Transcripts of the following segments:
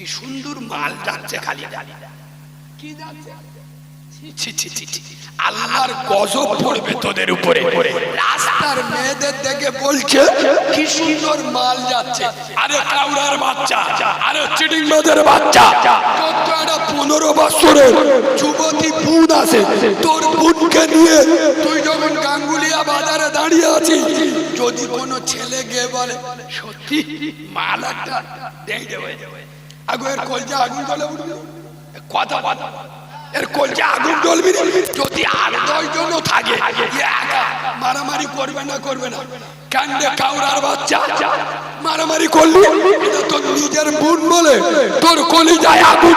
কি সুন্দর মাল যাচ্ছে খালি কি যাচ্ছে। আল্লাহর গজব পড়বে তোদের উপরে। রাস্তার মেয়েদের বলছে, কি সুন্দর মাল যাচ্ছে। আরে কাউরার বাচ্চা, আরে চিটিং মেয়েদের বাচ্চা। তোর তো একটা পনেরো বছরের যুবতী বোন আছে। তোর বোনকে নিয়ে তুই যখন গাঙ্গুলিয়া বাজারে দাঁড়িয়ে আছিস, যদি কোনো ছেলে গিয়ে বলে, সত্যি, মাল একটা দেই দেবে। মারামারি করবে না করবে না। কাউরার বাচ্চা। মারামারি করলি তোর নিজের বোন বলে। তোর কলিজায় আগুন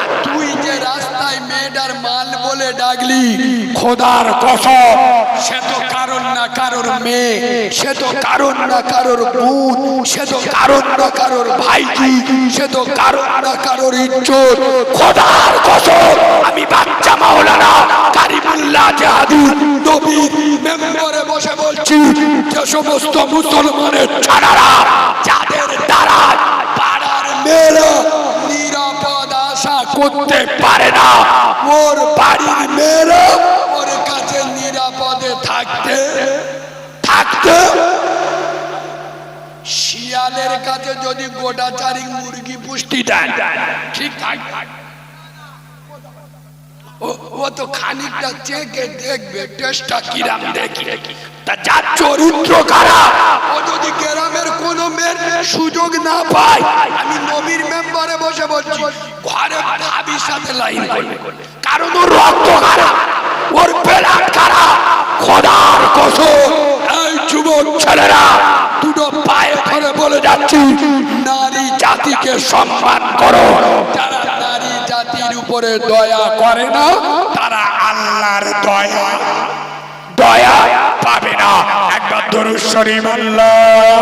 আর তুই যে রাস্তায় মেয়েটার মাল বলে ডাকলি, খোদার কসম, সে তো কারণ না কারোর মেয়ে, সে তো কারণ না কারোর বোন, সে তো কারণ না কারোর ভাইজি সে তো কারণ না কারোর ইজ্জত। খোদার কসম, আমি বাচ্চা মাওলানা কারিমুল্লাহ জাহাদি, নবীর মেম্বারে বসে বলছি, যে সমস্ত মুসলমানের ছাড়ারা যাদের দ্বারা পাড়ার মেয়েরা নিরাপদ আশা করতে পারে না, ওর নিরাপদে থাকতে থাকতে শিয়ালের কাছে যদি গোটা চারি মুরগি পুষ্টি দেন ঠিক থাক ও- তো খানিকটা চেকে দেখবে টেস্টটা কিরাম দেখি। তা যার চরিত্র খারাপ ও যদি গ্রামের কোনো মেয়ের সুযোগ না পায় আমি নবীর মেম্বারে বসে বলছি ঘরে ভাবির সাথে লাইন করবে। কারণ ওর রক্ত খারাপ ওর পেলাট খারাপ খোদার কসম। এই যুবক ছেলেরা দুটো পায়ে ধরে বলে যাচ্ছি নারী জাতিকে সম্মান করো। উপরে দয়া করে না, তারা আল্লাহর দয়া দয়া পাবে না। একবার দরুদ শরীফ আল্লাহ।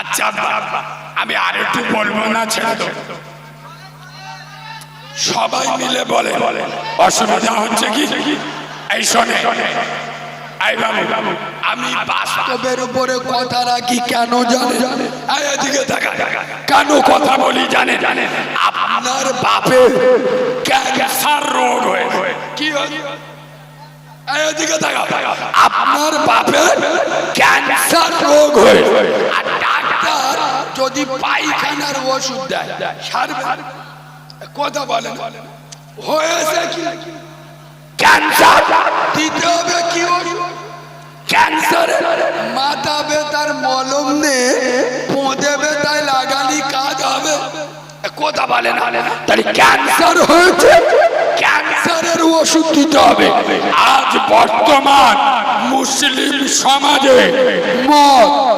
আচ্ছা আমি আর একটু বলব না, ছেড়ে দেবো। সবাই মিলে বলে। অসুবিধা হচ্ছে কি? এই শোনে আমি বাস্তবের উপরে কথা রাখি কেন জানে এদিকে তাকা কেন কথা বলি জানে জানে আপনার বাপে ক্যান্সার রোগ হয়ে কি এদিকে তাকা আপনার বাপের ক্যান্সার রোগ হয়ে আর ডাক্তার যদি পায়খানার ওষুধ দেয়, সারবে। কথা বলেন। হয়েছে কি? ক্যান্সার। দিতে হবে কি ক্যান্সারের মাথা ব্যথার মলম নে পোঁদে ব্যথায় লাগালি কাজ হবে। কথা বলেন। তাহলে ক্যান্সার হয়েছে। ক্যান্সারের ওষুধ দিতে হবে। আজ বর্তমান মুসলিম সমাজে মদ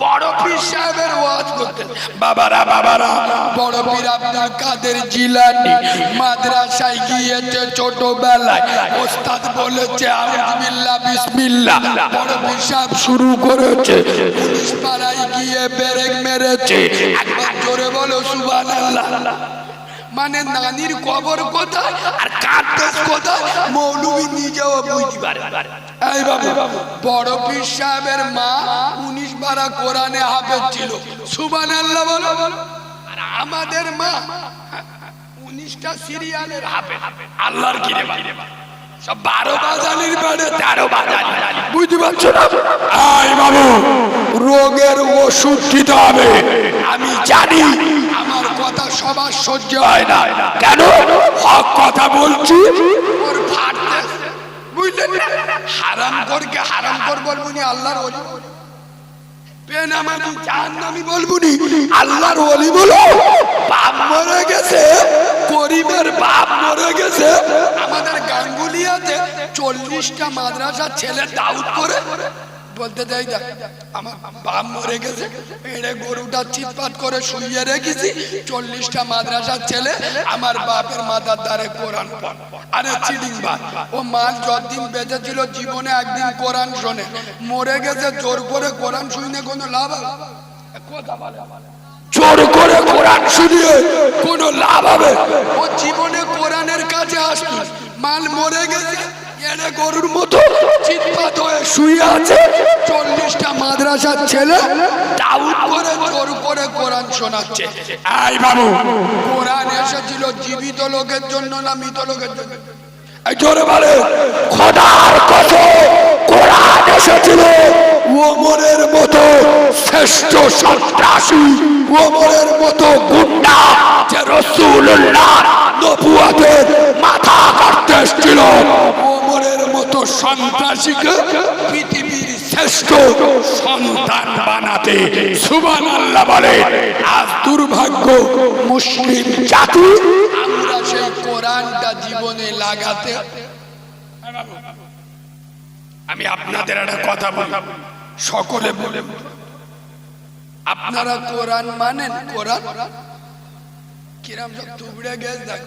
বড় মাদ্রাসায় গিয়েছে ছোটবেলায়। শুরু করেছে। গিয়ে মেরেছে। মানে নানির কবর কোথায় আর কাঁদতেস কোথায়, মৌলবী নিজেও বুঝতে পারে এই বাবু, বড় পীর সাহেবের মা উনিশ বারা কোরআনে হাফেজ ছিল। সুবান আল্লাহ বলো। আর আমাদের মা উনিশটা সিরিয়ালের হাফেজ। আল্লাহর কি রে সব রোগের হবে। আমি জানি আমার কথা সবার সহ্য হয় না। কেন? হক কথা বলছি। বুঝলেন? হারাম করকে হারাম কর আল্লাহর ওলি বলো। বাপ মরে গেছে করিমের বাপ মরে গেছে। আমাদের গাঙ্গুলিয়াতে চল্লিশটা মাদ্রাসার ছেলে দাউদ করে বলতে যাই না আমার বাপ মরে গেছে, এড়ে গরুটা চিৎপাত করে শুইয়ে রেখেছি, চল্লিশটা মাদ্রাসার ছেলে আমার বাপের মাথার দ্বারে কোরআন আরে চিডিং ভাই, ও মাল যতদিন বেঁচে ছিল জীবনে একদিন কোরআন শোনে। মরে গেছে, জোর করে কোরআন শুনে কোনো লাভ কথা বলে। জোর করে কোরআন শুনিয়ে কোনো লাভ হবে? ও জীবনে কোরআনের কাছে আসতো মাল মরে গেছে এনে গরুর মতো চিৎপাত হয়ে শুয়ে আছে। চল্লিশটা মাদ্রাসার ছেলে দাউদ করে জোর করে কোরআন শোনাচ্ছে। এই বাবু। কোরআন এসেছিল জীবিত লোকের জন্য না মৃত লোকের জন্য? জোরে বলে খোদার কত কোরআন এসেছিল। ওমরের মতো শ্রেষ্ঠ সন্ত্রাসী ওমরের মতো গুন্ডা যে রসুল্লাহ নবুয়াতের মাথা কাটতে এসেছিল। ওমরের মতো সন্ত্রাসীকে পৃথিবীর শ্রেষ্ঠ সন্তান বানাতে সুবান আল্লাহ বলে। আজ দুর্ভাগ্য মুসলিম জাতি, আমরা সেই কোরআনটা জীবনে লাগাতে আমি আপনাদের একটা কথা বলি, সকলে বলে। আপনারা কোরআন মানেন? কোরআন? কিরাম সব তুবড়ে গেছে দেখ।